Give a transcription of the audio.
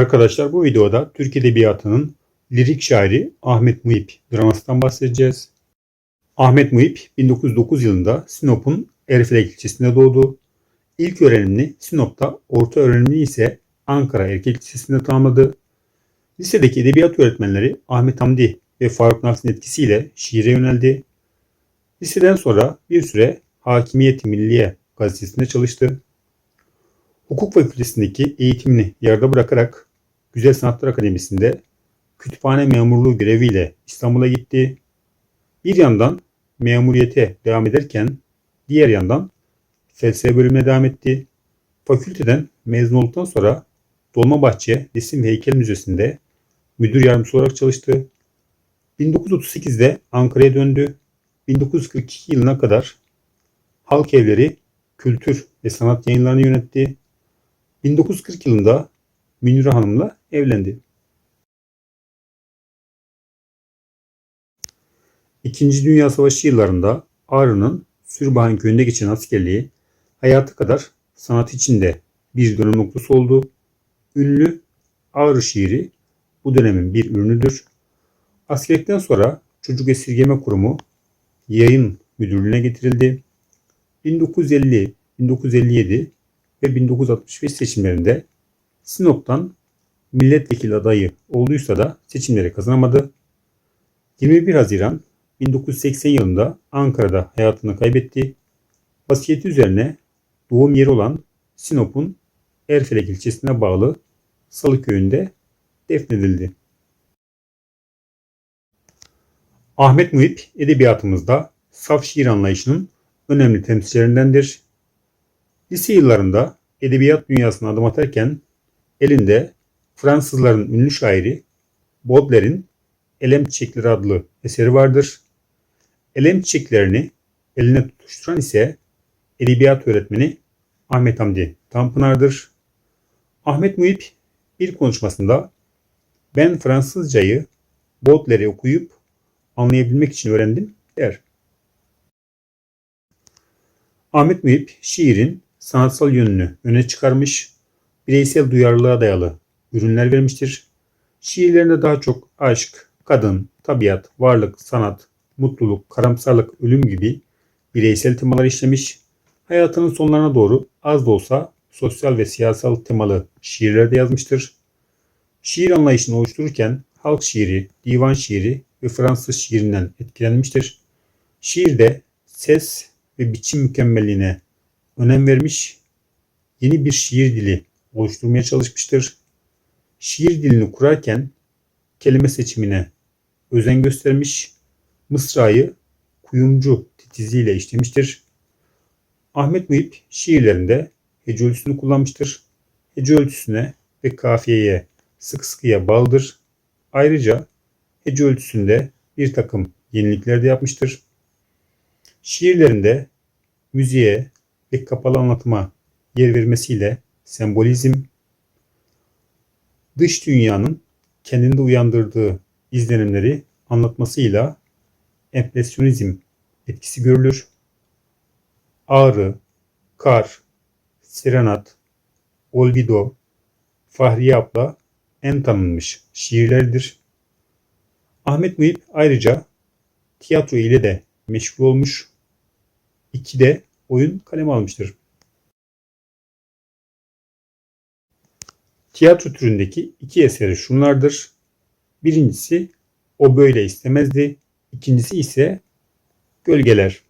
Arkadaşlar bu videoda Türk Edebiyatı'nın lirik şairi Ahmet Muhip dramasından bahsedeceğiz. Ahmet Muhip 1909 yılında Sinop'un Erfelek ilçesinde doğdu. İlk öğrenimini Sinop'ta, orta öğrenimini ise Ankara Erkek Lisesi'nde tamamladı. Lisedeki edebiyat öğretmenleri Ahmet Hamdi ve Faruk Nasr'ın etkisiyle şiire yöneldi. Liseden sonra bir süre Hakimiyet Milliye gazetesinde çalıştı. Hukuk fakültesindeki eğitimini yarıda bırakarak Güzel Sanatlar Akademisi'nde kütüphane memurluğu göreviyle İstanbul'a gitti. Bir yandan memuriyete devam ederken diğer yandan felsefe bölümüne devam etti. Fakülteden mezun olduktan sonra Dolmabahçe Resim ve Heykel Müzesi'nde müdür yardımcısı olarak çalıştı. 1938'de Ankara'ya döndü. 1942 yılına kadar Halk Evleri, Kültür ve Sanat yayınlarını yönetti. 1940 yılında Münire Hanım'la evlendi. İkinci Dünya Savaşı yıllarında Ağrı'nın Sürbahan köyünde geçen askerliği hayatı kadar sanat içinde bir dönem noktası oldu. Ünlü Ağrı şiiri bu dönemin bir ürünüdür. Askerlikten sonra Çocuk Esirgeme Kurumu yayın müdürlüğüne getirildi. 1950, 1957 ve 1965 seçimlerinde Sinop'tan milletvekili adayı olduysa da seçimleri kazanamadı. 21 Haziran 1980 yılında Ankara'da hayatını kaybetti. Vasiyeti üzerine doğum yeri olan Sinop'un Erfelek ilçesine bağlı Salı köyünde defnedildi. Ahmet Muhip edebiyatımızda saf şiir anlayışının önemli temsilcilerindendir. Lise yıllarında edebiyat dünyasına adım atarken elinde Fransızların ünlü şairi Baudelaire'in Elem Çiçekleri adlı eseri vardır. Elem çiçeklerini eline tutuşturan ise edebiyat öğretmeni Ahmet Hamdi Tanpınar'dır. Ahmet Muhip bir konuşmasında ben Fransızcayı Baudelaire'i okuyup anlayabilmek için öğrendim der. Ahmet Muhip şiirin sanatsal yönünü öne çıkarmış, bireysel duyarlılığa dayalı ürünler vermiştir. Şiirlerinde daha çok aşk, kadın, tabiat, varlık, sanat, mutluluk, karamsarlık, ölüm gibi bireysel temalar işlemiş. Hayatının sonlarına doğru az da olsa sosyal ve siyasal temalı şiirler de yazmıştır. Şiir anlayışını oluştururken halk şiiri, divan şiiri ve Fransız şiirinden etkilenmiştir. Şiirde ses ve biçim mükemmelliğine önem vermiş, yeni bir şiir dili oluşturmaya çalışmıştır. Şiir dilini kurarken kelime seçimine özen göstermiş, mısrayı kuyumcu titiziyle işlemiştir. Ahmet Muhip şiirlerinde hece ölçüsünü kullanmıştır. Hece ölçüsüne ve kafiyeye sık sıkıya bağlıdır. Ayrıca hece ölçüsünde bir takım yenilikler de yapmıştır. Şiirlerinde müziğe ve kapalı anlatıma yer vermesiyle sembolizm, dış dünyanın kendinde uyandırdığı izlenimleri anlatmasıyla empresyonizm etkisi görülür. Ağrı, Kar, Serenat, Olvido, Fahriye Abla en tanınmış şiirlerdir. Ahmet Muhip ayrıca tiyatro ile de meşgul olmuş. İki de oyun kaleme almıştır. Tiyatro türündeki iki eseri şunlardır. Birincisi O Böyle istemezdi. İkincisi ise Gölgeler.